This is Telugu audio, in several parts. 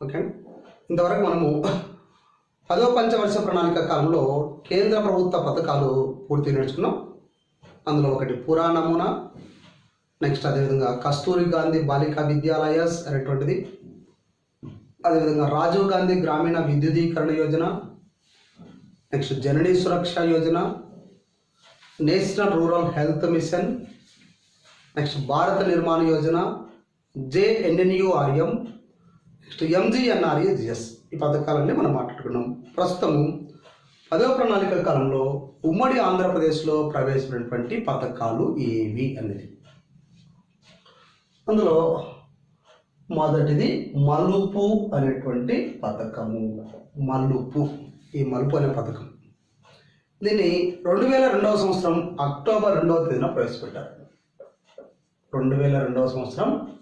ఓకే? ఇంతవరకు మనము పదో పంచవర్ష ప్రణాళిక కాలంలో కేంద్ర ప్రభుత్వ పథకాలు పూర్తి నేర్చుకున్నాం. అందులో ఒకటి పురా నమూనా నెక్స్ట్ అదేవిధంగా కస్తూరి గాంధీ బాలికా విద్యాలయస్ అనేటువంటిది అదేవిధంగా రాజీవ్ గాంధీ గ్రామీణ Vidyutikaran Yojana next Janani Suraksha Yojana National Rural Health Mission next Bharat Nirman Yojana JNNURM next ఎంజీఎన్ఆర్ఏజిఎస్ ఈ పథకాలన్నీ మనం మాట్లాడుకున్నాం. ప్రస్తుతం పదవ ప్రణాళిక కాలంలో ఉమ్మడి ఆంధ్రప్రదేశ్లో ప్రవేశపెట్టినటువంటి పథకాలు ఏవి అనేది. అందులో మొదటిది మలుపు అనేటువంటి పథకము. మలుపు. ఈ మలుపు అనే పథకం. దీన్ని రెండు వేల రెండవ సంవత్సరం అక్టోబర్ రెండవ తేదీన ప్రవేశపెట్టారు. రెండు వేల రెండవ సంవత్సరం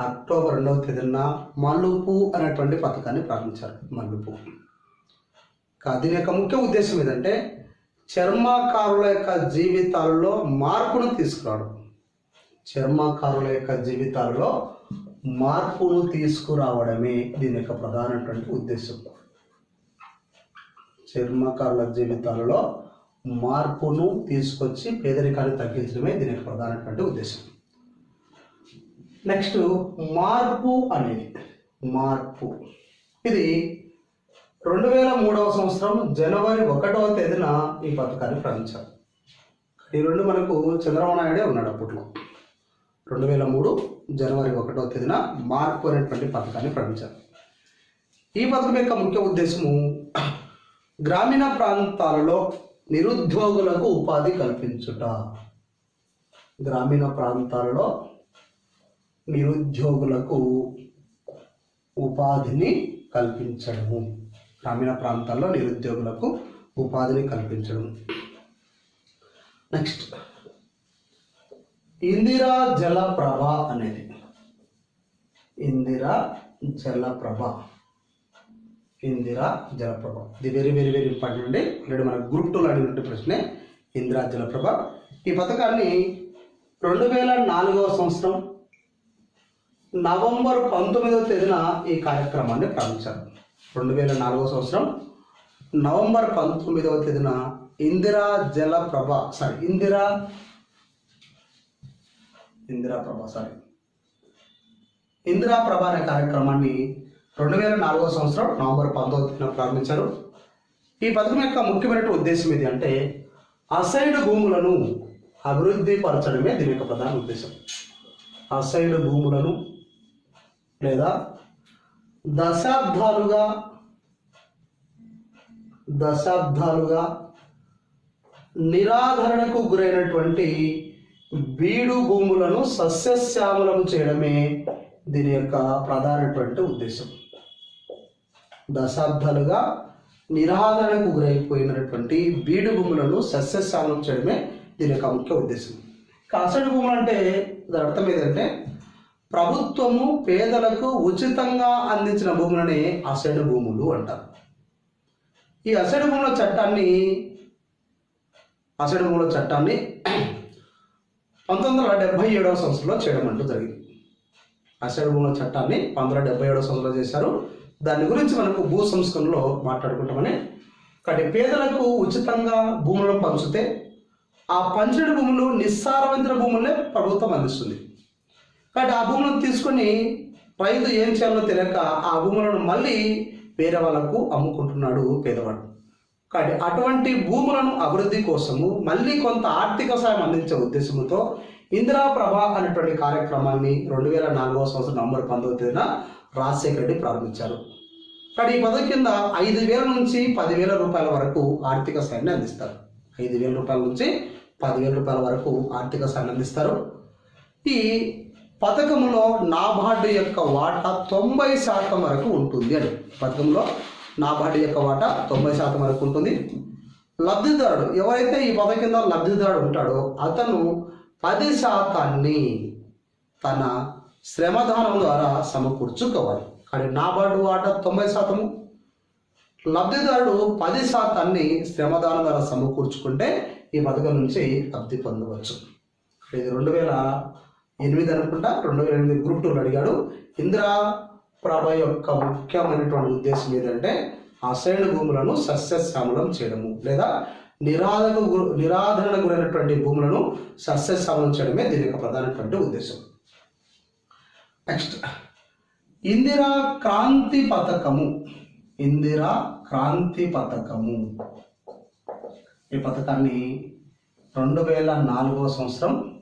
అక్టోబర్ రెండవ తేదీన మలుపు అనేటువంటి పథకాన్ని ప్రారంభించారు మలుపు దీని యొక్క ముఖ్య ఉద్దేశం ఏంటంటే చర్మకారుల యొక్క జీవితాల్లో మార్పును తీసుకురావడం. చర్మకారుల యొక్క జీవితాల్లో మార్పును తీసుకురావడమే దీని యొక్క ప్రధానటువంటి ఉద్దేశం. చర్మకారుల జీవితాలలో మార్పును తీసుకొచ్చి పేదరికాన్ని తగ్గించడమే దీని యొక్క ప్రధానటువంటి ఉద్దేశం. నెక్స్ట్ మార్పు అనేది. మార్పు. ఇది రెండు వేల మూడవ సంవత్సరం జనవరి ఒకటవ తేదీన ఈ పథకాన్ని ప్రారంభించారు. ఈ రెండు మనకు చంద్రబాబు నాయుడే ఉన్నాడు అప్పట్లో. రెండు వేల మూడు జనవరి ఒకటవ తేదీన మార్పు అనేటువంటి పథకాన్ని ప్రకటించారు ఈ పథకం యొక్క ముఖ్య ఉద్దేశము గ్రామీణ ప్రాంతాలలో నిరుద్యోగులకు ఉపాధి కల్పించుట. గ్రామీణ ప్రాంతాలలో నిరుద్యోగులకు ఉపాధిని కల్పించడము. గ్రామీణ ప్రాంతాల్లో నిరుద్యోగులకు ఉపాధిని కల్పించడం నెక్స్ట్ ఇందిరా జలప్రభ అనేది. ఇందిరా జలప్రభ ఇందిరా జలప్రభ ఇది వెరీ వెరీ వెరీ ఇంపార్టెంట్ అండి. ఆల్రెడీ మన గ్రూప్ టూలో అడిగినటువంటి ప్రశ్నే ఇందిరా జలప్రభ ఈ పథకాన్ని రెండు వేల నాలుగవ సంవత్సరం నవంబర్ పంతొమ్మిదవ తేదీన ఈ కార్యక్రమాన్ని ప్రారంభించారు. రెండు వేల నాలుగవ సంవత్సరం నవంబర్ పంతొమ్మిదవ తేదీన ఇందిరా జలప్రభ సారీ ఇందిరా ఇందిరా ప్రభ సారీ ఇందిరా ప్రభ అనే కార్యక్రమాన్ని రెండు వేల నాలుగవ సంవత్సరం నవంబర్ పంతొమ్మిది తేదీన ప్రారంభించారు. ఈ పథకం యొక్క ముఖ్యమైన ఉద్దేశం ఇది అంటే అసైడ్ భూములను అభివృద్ధి పరచడమే దీని యొక్క ప్రధాన ఉద్దేశం. అసైడ్ భూములను లేదా దశాబ్దాలుగా దశాబ్దాలుగా నిరాధరణకు గురైనటువంటి బీడు భూములను సస్యశ్యామలం చేయడమే దీని యొక్క ప్రధానటువంటి ఉద్దేశం. దశాబ్దాలుగా నిరాధరణకు గురైపోయినటువంటి బీడు భూములను సస్యశ్యామలం చేయడమే దీని యొక్క ముఖ్య ఉద్దేశం. ఇక భూములు అంటే దాని అర్థం ఏంటంటే ప్రభుత్వము పేదలకు ఉచితంగా అందించిన భూములనే అసైడ్ భూములు అంటారు. ఈ అసైడ్ భూముల చట్టాన్ని అసైడ్ భూముల చట్టాన్ని పంతొమ్మిది వందల డెబ్బై ఏడవ సంవత్సరంలో చేయడం అంటూ జరిగింది. అసైడ్ భూముల చట్టాన్ని పంతొమ్మిది వందల డెబ్బై ఏడవ సంవత్సరంలో చేశారు. దాని గురించి మనకు భూ సంస్కరణలో మాట్లాడుకుంటామని కాబట్టి పేదలకు ఉచితంగా భూములను పంచితే ఆ పంచిన భూములు నిస్సారవంతుల భూములనే ప్రభుత్వం అందిస్తుంది. కాబట్టి ఆ భూములను తీసుకొని రైతు ఏం చేయాలో తెలియక ఆ భూములను మళ్ళీ వేరే వాళ్ళకు అమ్ముకుంటున్నాడు పేదవాడు. కాబట్టి అటువంటి భూములను అభివృద్ధి కోసము మళ్ళీ కొంత ఆర్థిక సాయం అందించే ఉద్దేశంతో ఇందిరా ప్రభ అనేటువంటి కార్యక్రమాన్ని రెండు వేల నాలుగవ సంవత్సరం నవంబర్ పంతొమ్మిది తేదీన రాజశేఖర రెడ్డి ప్రారంభించారు. కానీ ఈ పథకం కింద ఐదు వేల నుంచి పదివేల రూపాయల వరకు ఆర్థిక సాయాన్ని అందిస్తారు. ఐదు వేల రూపాయల నుంచి పదివేల రూపాయల వరకు ఆర్థిక సాయాన్ని అందిస్తారు. ఈ పథకంలో నాబార్డు యొక్క వాటా తొంభై శాతం వరకు ఉంటుంది అని. పథకంలో నాబార్డు యొక్క వాటా తొంభై శాతం వరకు ఉంటుంది. లబ్ధిదారుడు ఎవరైతే ఈ పథకం కింద లబ్ధిదారుడు ఉంటాడో అతను పది శాతాన్ని తన శ్రమదానం ద్వారా సమకూర్చుకోవాలి. కానీ నాబార్డు వాటా తొంభై శాతము. లబ్ధిదారుడు పది శాతాన్ని శ్రమదానం ద్వారా సమకూర్చుకుంటే ఈ పథకం నుంచి లబ్ధి పొందవచ్చు. ఇది రెండు వేల ఎనిమిది అనుకుంటా రెండు వేల ఎనిమిది గ్రూప్ టూలో అడిగాడు. ఇందిరా ప్రభ యొక్క ముఖ్యమైనటువంటి ఉద్దేశం ఏంటంటే అసైన్ భూములను సస్యశ్యామలం చేయడము లేదా నిరాధకు నిరాధరణ గురైనటువంటి భూములను సస్యశ్యామలం చేయడమే దీని యొక్క ప్రధానటువంటి ఉద్దేశం. నెక్స్ట్ ఇందిరా క్రాంతి పథకము. ఇందిరా క్రాంతి పథకము. ఈ పథకాన్ని రెండు వేల నాలుగవ సంవత్సరం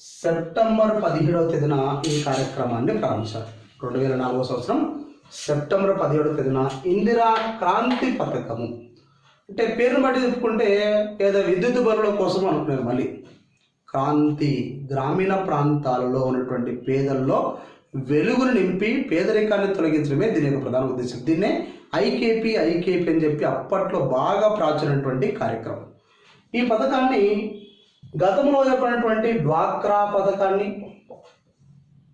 సెప్టెంబర్ పదిహేడవ తేదీన ఈ కార్యక్రమాన్ని ప్రారంభించారు. రెండు వేల నాలుగవ సంవత్సరం సెప్టెంబర్ పదిహేడవ తేదీన ఇందిరా క్రాంతి పథకము. అంటే పేరును బట్టి చెప్పుకుంటే ఏదో విద్యుత్ బరువుల కోసం అనుకున్నారు మళ్ళీ. క్రాంతి గ్రామీణ ప్రాంతాలలో ఉన్నటువంటి పేదల్లో వెలుగును నింపి పేదరికాన్ని తొలగించడమే దీని యొక్క ప్రధాన ఉద్దేశం. దీన్నే ఐకేపీ ఐకేపీ అని చెప్పి అప్పట్లో బాగా ప్రాచుర్యమైనటువంటి కార్యక్రమం. ఈ పథకాన్ని గతంలో చెప్పినటువంటి డ్వాక్రా పథకాన్ని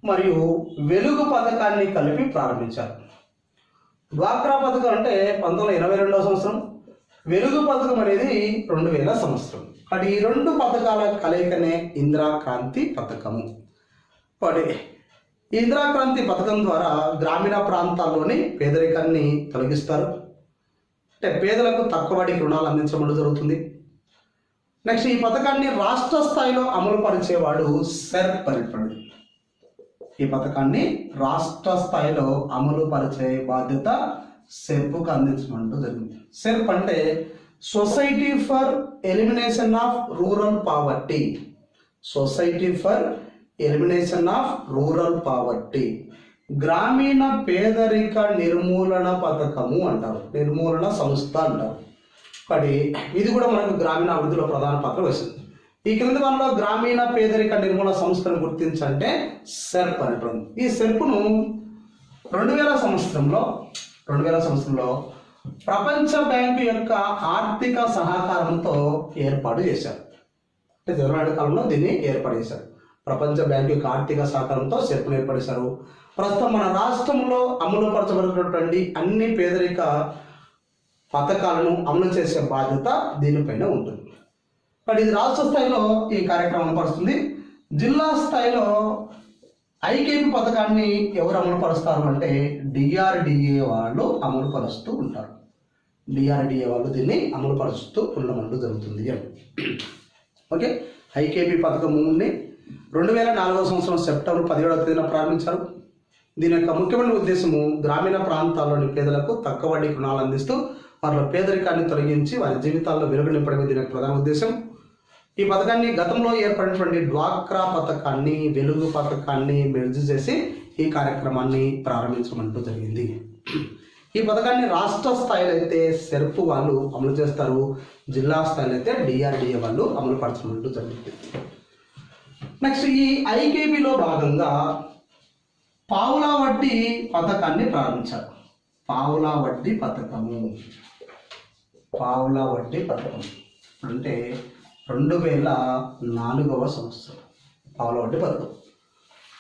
మరియు వెలుగు పథకాన్ని కలిపి ప్రారంభించారు. డ్వాక్రా పథకం అంటే పంతొమ్మిది ఇరవై రెండవ సంవత్సరం. వెలుగు పథకం అనేది రెండు వేల సంవత్సరం. అటు ఈ రెండు పథకాల కలయికనే ఇందిరా క్రాంతి పథకము. వాటి ఈ ఇందిరా క్రాంతి పథకం ద్వారా గ్రామీణ ప్రాంతాల్లోని పేదరికాన్ని తొలగిస్తారు. అంటే పేదలకు తక్కువ వడ్డీకి రుణాలు అందించడం జరుగుతుంది. నెక్స్ట్ ఈ పథకాన్ని రాష్ట్ర స్థాయిలో అమలు పరిచేవాడు సెర్ అనేటువంటి ఈ పథకాన్ని రాష్ట్ర స్థాయిలో అమలు పరిచే బాధ్యత సెర్పుకు అందించమంటూ జరిగింది. సెర్ప్ అంటే society for elimination of rural poverty. Society for elimination of rural poverty. గ్రామీణ పేదరిక నిర్మూలన పథకము అంటారు. నిర్మూలన సంస్థ అంటారు. పడి ఇది కూడా మనకు గ్రామీణ అభివృద్ధిలో ప్రధాన పాత్ర వహిస్తుంది. ఈ క్రింది వనలో గ్రామీణ పేదరిక నిర్మూలన సంస్థను గుర్తించంటే సెర్ప్ అనేటువంటి ఈ సెర్ప్ను రెండు వేల సంవత్సరంలో రెండు వేల సంవత్సరంలో ప్రపంచ బ్యాంకు యొక్క ఆర్థిక సహకారంతో ఏర్పాటు చేశారు. అంటే జనవరి కాలంలో దీన్ని ఏర్పాటు చేశారు. ప్రపంచ బ్యాంకు యొక్క ఆర్థిక సహకారంతో సెర్ప్ను ఏర్పడేశారు ప్రస్తుతం మన రాష్ట్రంలో అమలుపరచబడినటువంటి అన్ని పేదరిక పథకాలను అమలు చేసే బాధ్యత దీనిపైన ఉంటుంది. మరి ఇది రాష్ట్ర స్థాయిలో ఈ కార్యక్రమం అమలుపరుస్తుంది. జిల్లా స్థాయిలో ఐకేపీ పథకాన్ని ఎవరు అమలు పరుస్తారు అంటే డిఆర్డిఏ వాళ్ళు అమలు పరుస్తూ ఉంటారు. డిఆర్డిఏ వాళ్ళు దీన్ని అమలు పరుస్తూ ఉండమంటూ జరుగుతుంది. అని ఓకే? ఐకేపీ నుండి రెండు వేల నాలుగవ సంవత్సరం సెప్టెంబర్ పదిహేడవ తేదీన ప్రారంభించారు. దీని యొక్క ముఖ్యమైన ఉద్దేశము గ్రామీణ ప్రాంతాల్లోని పేదలకు తక్కువ వడ్డీ రుణాలు అందిస్తూ వారిలో పేదరికాన్ని తొలగించి వారి జీవితాల్లో వెలుగు నింపడమే దీని ప్రధాన ఉద్దేశం. ఈ పథకాన్ని గతంలో ఏర్పడినటువంటి డ్వాక్రా పథకాన్ని వెలుగు పథకాన్ని మెర్జ్ చేసి ఈ కార్యక్రమాన్ని ప్రారంభించమంటూ జరిగింది. ఈ పథకాన్ని రాష్ట్ర స్థాయిలో అయితే సెర్ప్ వాళ్ళు అమలు చేస్తారు జిల్లా స్థాయిలో అయితే డిఆర్డిఏ వాళ్ళు అమలు పరచమంటూ జరుగుతుంది నెక్స్ట్ ఈ ఐకేబీలో భాగంగా పావులా వడ్డీ పథకాన్ని ప్రారంభించారు. పావులా వడ్డీ పథకము. పావులా వడ్డీ పథకం అంటే రెండు వేల నాలుగవ సంవత్సరం. పావుల వడ్డీ పథకం.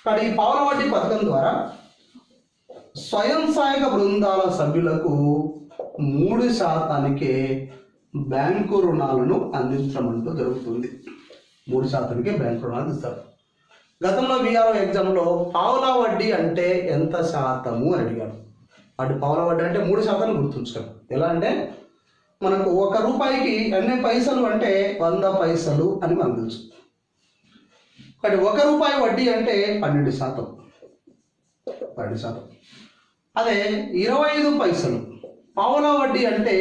కానీ ఈ పావుల వడ్డీ పథకం ద్వారా స్వయం సహాయక బృందాల సభ్యులకు మూడు శాతానికే బ్యాంకు రుణాలను అందించమంటూ జరుగుతుంది. మూడు శాతానికే బ్యాంకు రుణాలు ఇస్తారు గతంలో విఆర్ఓ ఎగ్జామ్లో పావులా వడ్డీ అంటే ఎంత శాతము అని అడిగాడు వాటి పావులా వడ్డీ అంటే మూడు శాతాన్ని గుర్తుంచుకోండి. ఎలా అంటే మనకు ఒక రూపాయికి ఎన్ని పైసలు అంటే వంద పైసలు అని మనం తెలుసు. కానీ ఒక రూపాయి వడ్డీ అంటే పన్నెండు శాతం. పన్నెండు శాతం. అదే ఇరవై ఐదు పైసలు. పావులా వడ్డీ అంటే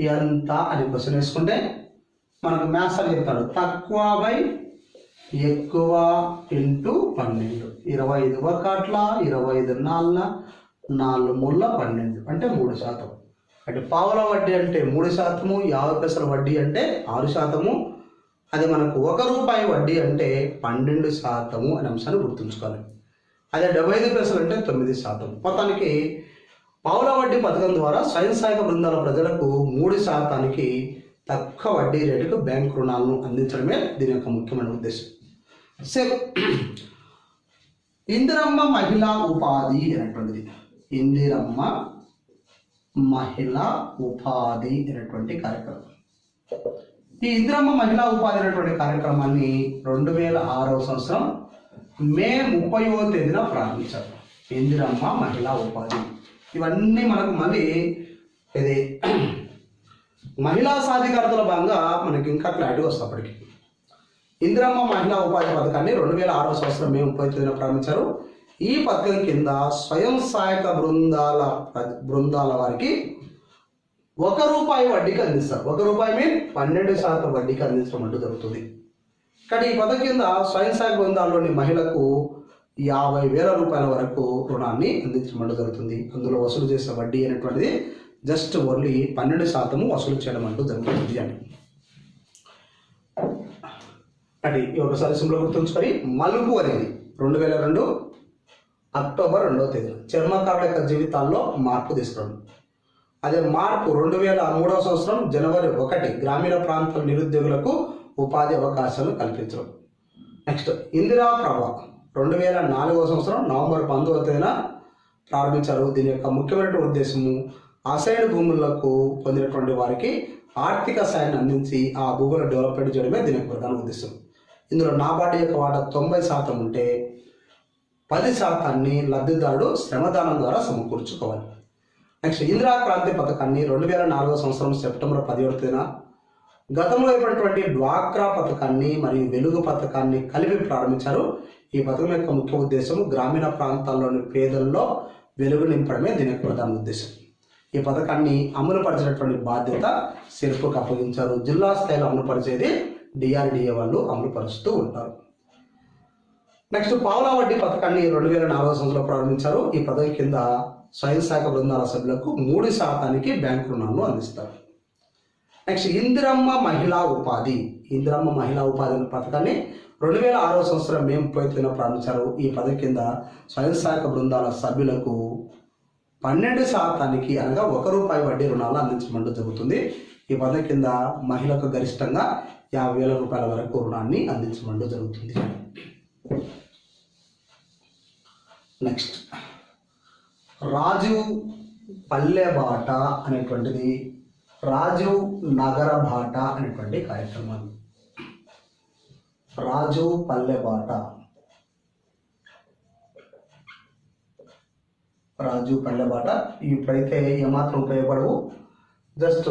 ఎంత అని క్వశ్చన్ వేసుకుంటే మనకు మ్యాథ్స్ అని చెప్తాడు తక్కువ బై ఎక్కువ ఇంటూ పన్నెండు. ఇరవై ఐదు ఒకట్ల ఇరవై ఐదు నాలుగున నాలుగు ముళ్ళ పన్నెండు. అంటే మూడు శాతం. అంటే పావుల వడ్డీ అంటే మూడు శాతము యాభై పైసల వడ్డీ అంటే ఆరు శాతము. అది మనకు ఒక రూపాయి వడ్డీ అంటే పన్నెండు శాతము అనే అంశాన్ని గుర్తుంచుకోవాలి. అదే డెబ్బై ఐదు పైసలు అంటే తొమ్మిది శాతం మొత్తానికి పావుల వడ్డీ పథకం ద్వారా స్వయం సహాయక బృందాల ప్రజలకు మూడు శాతానికి తక్కువ వడ్డీ రేటుకు బ్యాంక్ రుణాలను అందించడమే దీని యొక్క ముఖ్యమైన ఉద్దేశం. సో ఇందిరమ్మ మహిళా ఉపాధి అనేటువంటిది. ఇందిరమ్మ మహిళా ఉపాధి అనేటువంటి కార్యక్రమం. ఈ ఇందిరమ్మ మహిళా ఉపాధి అనేటువంటి కార్యక్రమాన్ని రెండు వేల ఆరవ సంవత్సరం మే ముప్పైవ తేదీన ప్రారంభించారు. ఇందిరమ్మ మహిళా ఉపాధి. ఇవన్నీ మనకు మళ్ళీ ఇది మహిళా సాధికారతలో భాగంగా మనకి ఇంకా క్లారిటీ వస్తుంది అప్పటికి. ఇందిరమ్మ మహిళా ఉపాధి పథకాన్ని రెండు వేల ఆరో సంవత్సరం మే ముప్పై తేదీన ప్రారంభించారు. ఈ పథకం కింద స్వయం సహాయక బృందాల బృందాల వారికి ఒక రూపాయి వడ్డీకి అందిస్తారు. ఒక రూపాయి మీద పన్నెండు శాతం వడ్డీకి అందించడం అంటూ జరుగుతుంది. కానీ ఈ పథకం కింద స్వయం సహాయక బృందాల్లోని మహిళకు యాభై వేల రూపాయల వరకు రుణాన్ని అందించడం జరుగుతుంది. అందులో వసూలు చేసే వడ్డీ అనేటువంటిది జస్ట్ ఓన్లీ పన్నెండు శాతము వసూలు చేయడం అంటూ జరుగుతుంది అని. అది ఒకసారి సింపుల్ గుర్తుంచుకొని మలుపు అనేది రెండు వేల రెండు అక్టోబర్ రెండవ తేదీన చర్మకారుల యొక్క జీవితాల్లో మార్పు తీసుకురావడం అదే మార్పు రెండు వేల మూడవ సంవత్సరం జనవరి ఒకటి గ్రామీణ ప్రాంతాల నిరుద్యోగులకు ఉపాధి అవకాశాలు కల్పించడం. నెక్స్ట్ ఇందిరా ప్రభ రెండు వేల నాలుగవ సంవత్సరం నవంబర్ పంతొమ్మిదవ తేదీన ప్రారంభించారు. దీని యొక్క ముఖ్యమైన ఉద్దేశము అసైన్ భూములకు పొందినటువంటి వారికి ఆర్థిక సాయాన్ని అందించి ఆ భూముల డెవలప్మెంట్ చేయడమే దీని యొక్క ప్రధాన ఉద్దేశం. ఇందులో నాబార్డు యొక్క వాటా తొంభై శాతం ఉంటే పది శాతాన్ని లబ్ధిదారుడు శ్రమదానం ద్వారా సమకూర్చుకోవాలి. నెక్స్ట్ ఇందిరా క్రాంతి పథకాన్ని రెండు వేల నాలుగో సంవత్సరం సెప్టెంబర్ పదిహేడు తేదీన గతంలో ఇవ్వనటువంటి డ్వాక్రా పథకాన్ని మరియు వెలుగు పథకాన్ని కలిపి ప్రారంభించారు. ఈ పథకం యొక్క ముఖ్య ఉద్దేశం గ్రామీణ ప్రాంతాల్లోని పేదల్లో వెలుగు నింపడమే దీని యొక్క ప్రధాన ఉద్దేశం. ఈ పథకాన్ని అమలుపరిచినటువంటి బాధ్యత సిర్పుకు అప్పగించారు. జిల్లా స్థాయిలో అమలుపరిచేది డిఆర్డిఏ వాళ్ళు అమలుపరుస్తూ ఉంటారు. నెక్స్ట్ పావులా వడ్డీ పథకాన్ని రెండు వేల నాలుగో సంవత్సరంలో ప్రారంభించారు. ఈ పథకం కింద స్వయం శాఖ బృందాల సభ్యులకు మూడు శాతానికి బ్యాంకు రుణాలను అందిస్తారు. నెక్స్ట్ ఇందిరమ్మ మహిళా ఉపాధి. ఇందిరమ్మ మహిళా ఉపాధి అనే పథకాన్ని రెండు వేల ఆరో సంవత్సరం మే ముప్పై తొమ్మిదిన ప్రారంభించారు. ఈ పథకం కింద స్వయం సహాయక బృందాల సభ్యులకు పన్నెండు శాతానికి అనగా ఒక రూపాయి వడ్డీ రుణాలు అందించడం జరుగుతుంది. ఈ పథకం కింద మహిళకు గరిష్టంగా యాభై వేల రూపాయల వరకు రుణాన్ని అందించడం జరుగుతుంది. నెక్స్ట్ రాజు పల్లె బాట అనేటువంటిది రాజు నగర బాట అనేటువంటి కార్యక్రమాలు. రాజు పల్లె బాట. పల్లెబాట పల్లె బాట. ఇప్పుడైతే ఏమాత్రం ఉపయోగపడవు. జస్ట్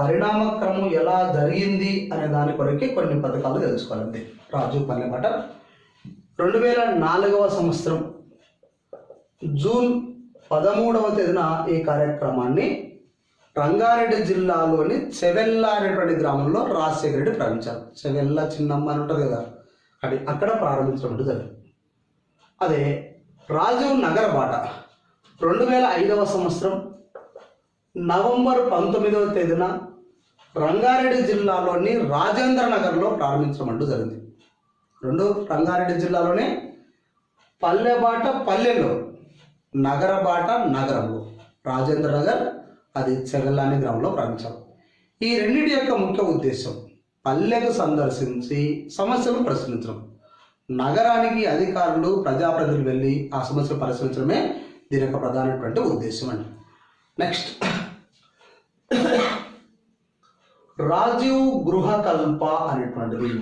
పరిణామక్రమం ఎలా జరిగింది అనే దాని కొరకే కొన్ని పథకాలు తెలుసుకోవాలండి. రాజీవ్ పల్లె రెండు వేల నాలుగవ సంవత్సరం జూన్ పదమూడవ తేదీన ఈ కార్యక్రమాన్ని రంగారెడ్డి జిల్లాలోని చెవెల్లా అనేటువంటి గ్రామంలో రాజశేఖర రెడ్డి ప్రారంభించారు. చెవెల్లా చిన్నమ్మ అని ఉంటుంది కదా అది అక్కడ ప్రారంభించడం జరిగింది. అదే రాజీవ్ నగర్ బాట. రెండు వేల ఐదవ సంవత్సరం నవంబర్ పంతొమ్మిదవ తేదీన రంగారెడ్డి జిల్లాలోని రాజేంద్ర నగర్లో ప్రారంభించడం అంటూ జరిగింది. రెండు రంగారెడ్డి జిల్లాలోనే పల్లె బాట నగరబాట నగర బాట నగరంలో రాజేంద్ర నగర్ అది చెగల్లాని గ్రామంలో ప్రారంభించారు. ఈ రెండింటి యొక్క ముఖ్య ఉద్దేశం పల్లెకు సందర్శించి సమస్యలను పరిశీలించడం. నగరానికి అధికారులు ప్రజాప్రతినిధులు వెళ్ళి ఆ సమస్యలు పరిశీలించడమే దీని యొక్క ప్రధానమైనటువంటి ఉద్దేశం అండి. నెక్స్ట్ రాజీవ్ గృహకల్ప అనేటువంటిది.